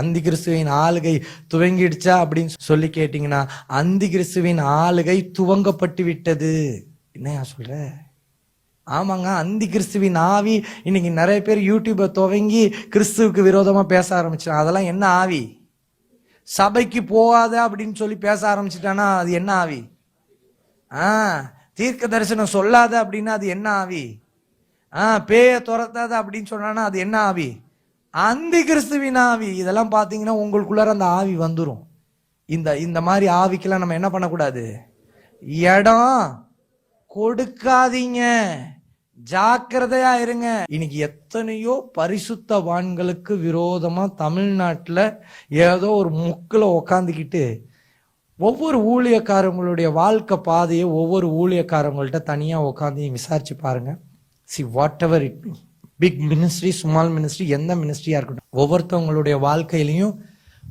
அந்தி கிறிஸ்துவின் ஆளுகை துவங்கிடுச்சா அப்படின்னு சொல்லி கேட்டீங்கன்னா அந்தி கிறிஸ்துவின் ஆளுகை துவங்கப்பட்டு விட்டது என்னையா சொல்ற? ஆமாங்க அந்தி கிறிஸ்துவின் ஆவி இன்னைக்கு நிறைய பேர் யூடியூப்பை துவங்கி கிறிஸ்துவுக்கு விரோதமாக பேச ஆரம்பிச்சாங்க அதெல்லாம் என்ன ஆவி? சபைக்கு போகாத அப்படின்னு சொல்லி பேச ஆரம்பிச்சிட்டானா அது என்ன ஆவி? ஆ தீர்க்க தரிசனம் சொல்லாத அப்படின்னா அது என்ன ஆவி? ஆ பேய துரத்தாத அப்படின்னு சொன்னானா அது என்ன ஆவி? அந்தி கிறிஸ்துவின் ஆவி இதெல்லாம் பார்த்தீங்கன்னா உங்களுக்குள்ளார அந்த ஆவி வந்துடும் இந்த இந்த மாதிரி ஆவிக்கெல்லாம் நம்ம என்ன பண்ணக்கூடாது? இடம் கொடுக்காதீங்க. ஜாக்கிரதையா இருங்க. இன்னைக்கு எத்தனையோ பரிசுத்தவான்களுக்கு விரோதமா தமிழ்நாட்டில் ஏதோ ஒரு முக்கில் உக்காந்துக்கிட்டு ஒவ்வொரு ஊழியக்காரங்களுடைய வாழ்க்கை பாதையை ஒவ்வொரு ஊழியக்காரங்கள்ட்ட தனியாக உட்காந்து விசாரிச்சு பாருங்க. See whatever it big ministry small ministry எந்த மினிஸ்ட்ரியாக இருக்கட்டும். ஒவ்வொருத்தவங்களுடைய வாழ்க்கையிலையும்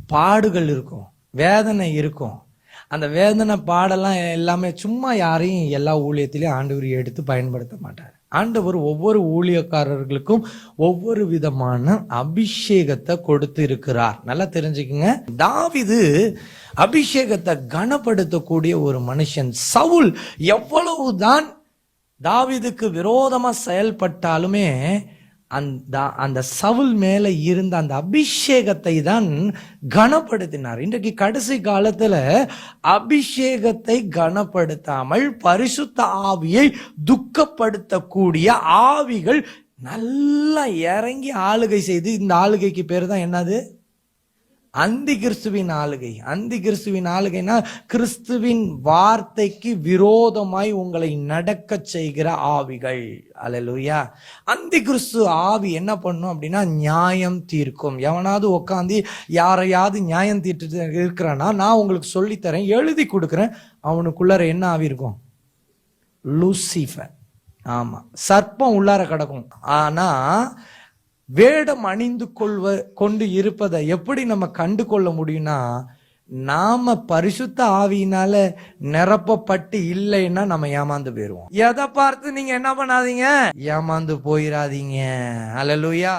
பாடுகள் இருக்கும். வேதனை இருக்கும். அந்த வேதனை பாடெல்லாம் எல்லாமே சும்மா யாரையும் எல்லா ஊழியத்திலையும் ஆண்டவர் எடுத்து பயன்படுத்த மாட்டார். ஆண்டவர் ஒவ்வொரு ஊழியக்காரர்களுக்கும் ஒவ்வொரு விதமான அபிஷேகத்தை கொடுத்து இருக்கிறார். நல்லா தெரிஞ்சுக்கங்க. தாவிது அபிஷேகத்தை கனப்படுத்தக்கூடிய ஒரு மனுஷன். சவுல் எவ்வளவுதான் தாவிதுக்கு விரோதமா செயல்பட்டாலுமே அந்த அந்த சவுல் மேல இருந்த அந்த அபிஷேகத்தை தான் கனப்படுத்தினார். இன்றைக்கு கடைசி காலத்துல அபிஷேகத்தை கனப்படுத்தாமல் பரிசுத்த ஆவியை துக்கப்படுத்தக்கூடிய ஆவிகள் நல்லா இறங்கி ஆளுகை செய்து இந்த ஆளுகைக்கு பேர் தான் என்னது? அந்தி கிறிஸ்துவின் ஆளுகை. அந்தி கிறிஸ்துவின் ஆளுகைனா கிறிஸ்துவின் வார்த்தைக்கு விரோதமாய் உங்களை நடக்க செய்கிற ஆவிகள். அலலுயா அந்தி கிறிஸ்து ஆவி என்ன பண்ணும் அப்படின்னா நியாயம் தீர்க்கும். எவனாவது உட்காந்து யாரையாவது நியாயம் தீர்த்து இருக்கிறான்னா நான் உங்களுக்கு சொல்லித்தரேன் எழுதி கொடுக்குறேன் அவனுக்குள்ளார என்ன ஆவி இருக்கும்? லூசிஃபர். ஆமா. சர்ப்பம் உள்ளார கிடக்கும். ஆனா வேடம் அணிந்து கொள்வ கொண்டு இருப்பதை எப்படி நம்ம கண்டு கொள்ள முடியும்னா நாம பரிசுத்த ஆவியினால நிரப்பப்பட்டு இல்லைன்னா நம்ம ஏமாந்து போயிருவோம். எதை பார்த்து நீங்க என்ன பண்ணாதீங்க? ஏமாந்து போயிடாதீங்க அல்லேலூயா